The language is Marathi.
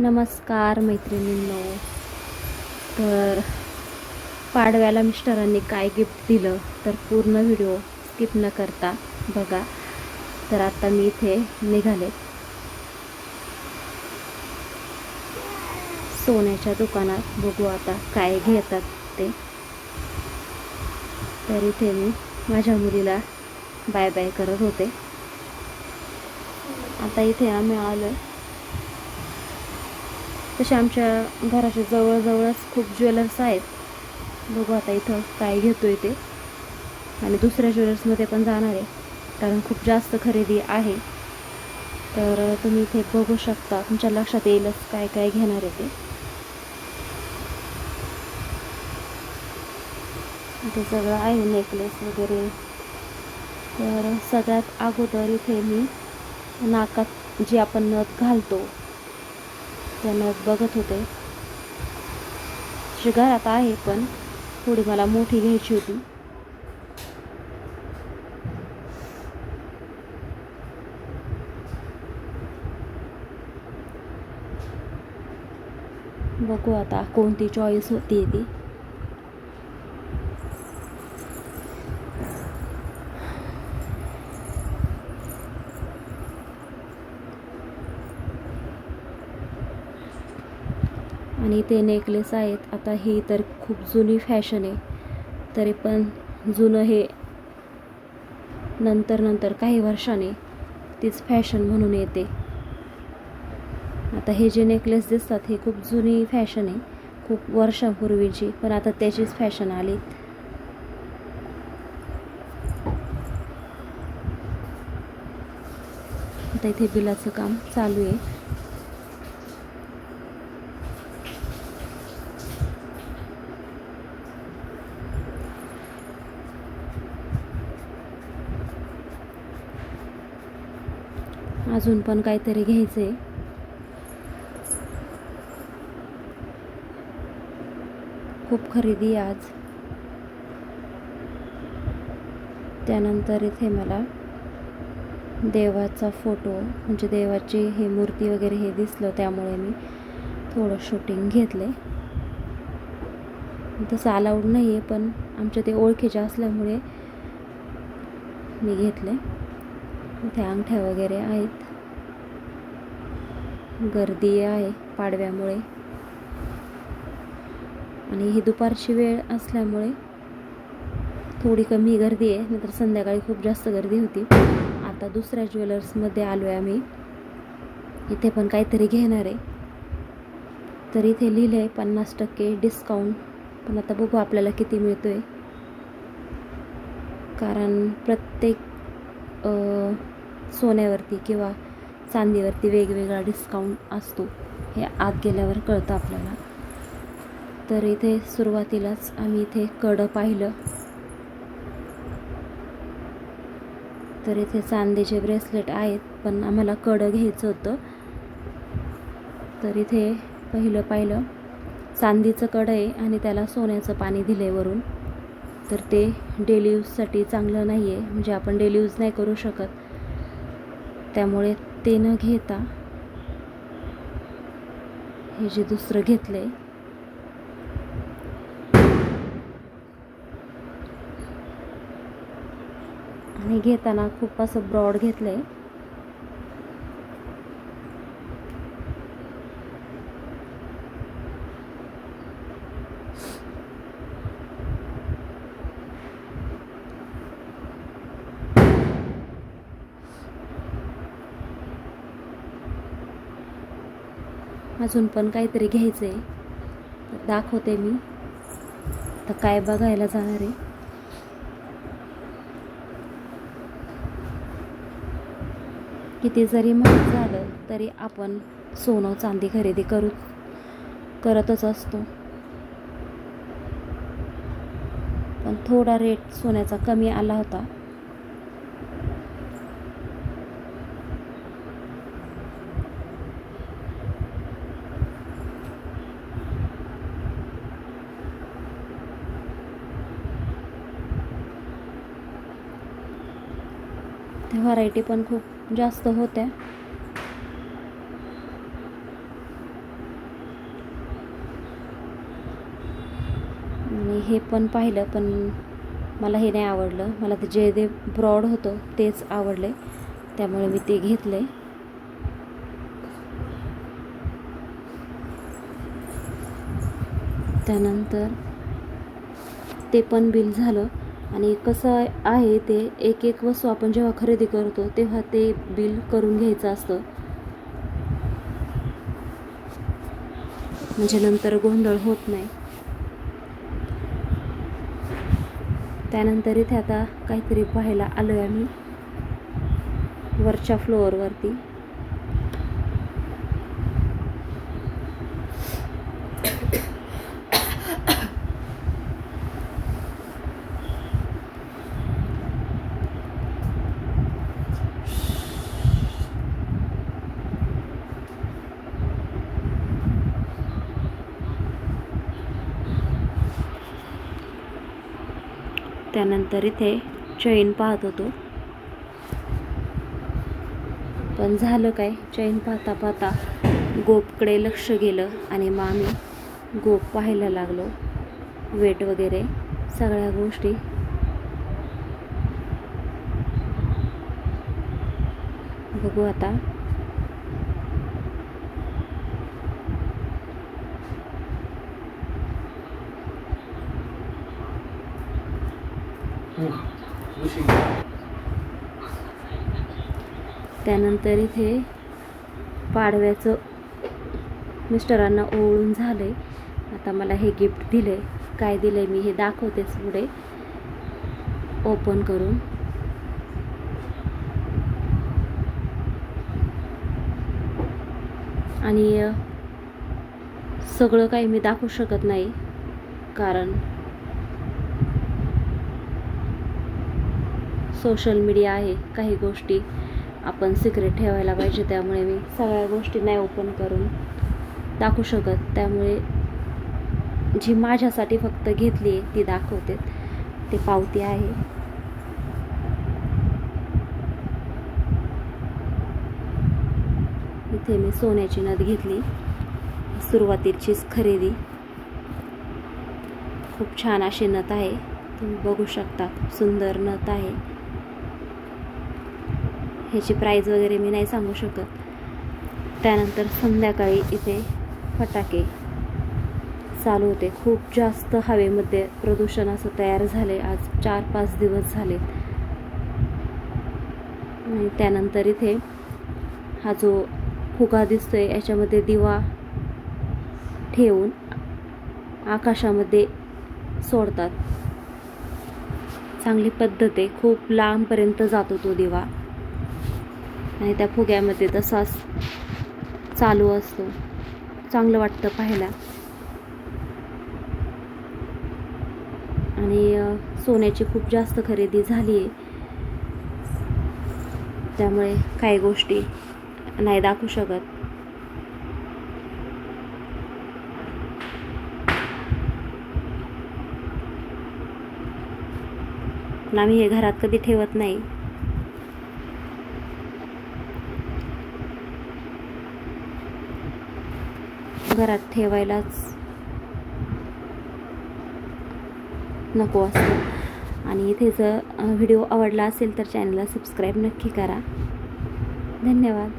नमस्कार मैत्रिणींनो. तर पाडव्याला मिस्टरांनी काय गिफ्ट दिलं तर पूर्ण व्हिडिओ स्किप न करता बघा. तर आता मी इथे निघाले. सोन्याच्या दुकानात बघू आता काय घेतात ते. तर इथे मी माझ्या मुलीला बाय बाय करत होते. आता इथे आम्ही आलो तसे आमच्या घराच्या जवळजवळच खूप ज्वेलर्स आहेत. बघू आता इथं काय घेतो आहे ते. आणि दुसऱ्या ज्वेलर्समध्ये पण जाणार आहे. कारण खूप जास्त खरेदी आहे. तर तुम्ही इथे बघू शकता तुमच्या लक्षात येईलच काय काय घेणार आहे ते. सगळं आहे नेकलेस वगैरे. तर सगळ्यात अगोदर इथे मी नाकात जी आपण नथ घालतो त्यांना बघत होते. शिगार आता आहे पण थोडी मला मोठी घ्यायची होती. बघू आता कोणती चॉईस होती ती. आणि ते नेकलेस आहेत. आता ही तर खूप जुनी फॅशन आहे. तरी पण जुनं हे नंतर नंतर काही वर्षाने तीच फॅशन म्हणून येते. आता हे जे नेकलेस दिसतात हे खूप जुनी फॅशन आहे. खूप वर्षापूर्वीची पण आता त्याचीच फॅशन आली. आता इथे बिलाचं काम चालू आहे. अजून पण काहीतरी घ्यायचं आहे खूप खरेदी आज. त्यानंतर इथे मला देवाचा फोटो म्हणजे देवाची हे मूर्ती वगैरे हे दिसलं त्यामुळे मी थोडं शूटिंग घेतले. तसं अलाउड नाही आहे पण आमच्या ते ओळखीचे असल्यामुळे मी घेतले. इथे अंगठ्या वगैरे आहेत. गर्दी आहे पाडव्यामुळे. आणि ही दुपारची वेळ असल्यामुळे थोडी कमी गर्दी आहे नंतर संध्याकाळी खूप जास्त गर्दी होती. आता दुसऱ्या ज्वेलर्समध्ये आलो आहे आम्ही. इथे पण काहीतरी घेणार आहे. तर इथे लिहिलं आहे पन्नास टक्के डिस्काउंट पण आता बघू आपल्याला किती मिळतो आहे कारण प्रत्येक सोन्यावरती किंवा चांदीवरती वेगवेगळा डिस्काउंट असतो. हे आत गेल्यावर कळतं आपल्याला. तर इथे सुरुवातीलाच आम्ही इथे कडं पाहिलं. तर इथे चांदीचे ब्रेसलेट आहेत पण आम्हाला कडं घ्यायचं होतं. तर इथे पहिलं पाहिलं. चांदीचं कडं आहे आणि त्याला सोन्याचं पाणी दिलं वरून. तर ते डेली यूजसाठी चांगलं नाही आहे म्हणजे आपण डेली यूज नाही करू शकत. त्यामुळे ते न घेता हे जे दुसरं घेतलं आहे आणि घेताना खूप असं ब्रॉड घेतलं आहे अजून पण काहीतरी घ्यायचं आहे तर दाखवते मी. तर काय बघायला जाणार आहे. किती जरी महाग झालं तरी आपण सोनं चांदी खरेदी करू करतच असतो. पण थोडा रेट सोन्याचा कमी आला होता. त्याची व्हरायटी पण खूप जास्त होत्या. आणि हे पण पाहिलं पण मला हे नाही आवडलं. मला ते जे जे ब्रॉड होतं तेच आवडले. त्यामुळे मी ते घेतले. त्यानंतर ते पण बिल झालं. आणि कसं आहे ते एक एक वस्तू आपण जेव्हा खरेदी करतो तेव्हा ते बिल करून घ्यायचं असतं. म्हणजे नंतर गोंधळ होत नाही. त्यानंतर इथे आता काहीतरी पाहायला आलो आहे आम्ही. वरच्या फ्लोअरवरती त्यानंतर इथे चैन पाहत होतो. पण झालं काय? चैन पाहता पाहता गोपकडे लक्ष गेलं आणि मग आम्ही गोप पाहायला लागलो. वेट वगैरे सगळ्या गोष्टी. बघू आता. त्यानंतर इथे पाडव्याचं मिस्टरांना ओळून झालंय. आता मला हे गिफ्ट दिले काय दिलंय मी हे दाखवतेच पुढे. ओपन करून. आणि सगळं काही मी दाखवू शकत नाही कारण सोशल मीडिया आहे काही गोष्टी आपण सिक्रेट ठेवायला पाहिजे त्यामुळे मी सगळ्या गोष्टी नाही ओपन करून दाखवू शकत. त्यामुळे जी माझ्यासाठी फक्त घेतली आहे ती दाखवते. ते पावती आहे. इथे मी सोन्याची नथ घेतली. सुरुवातीचीच खरेदी. खूप छान अशी नथ आहे. तुम्ही बघू शकता खूप सुंदर नथ आहे. ह्याची प्राईज वगैरे मी नाही सांगू शकत. त्यानंतर संध्याकाळी इथे फटाके चालू होते. खूप जास्त हवेमध्ये प्रदूषण असं तयार झाले. आज चार पाच दिवस झाले आणि त्यानंतर इथे हा जो फुगा दिसतोय याच्यामध्ये दिवा ठेवून आकाशामध्ये सोडतात. चांगली पद्धत आहे. खूप लांबपर्यंत जातो तो दिवा. आणि त्या फुग्यामध्ये तसाच चालू असतो. चांगलं वाटतं पाहायला. आणि सोन्याची खूप जास्त खरेदी झाली आहे त्यामुळे काही गोष्टी नाही दाखवू शकत. पण आम्ही हे घरात कधी ठेवत नाही. घरात ठेवायलाच नको असतं. आणि इथे जर व्हिडिओ आवडला असेल तर चॅनलला सबस्क्राईब नक्की करा. धन्यवाद.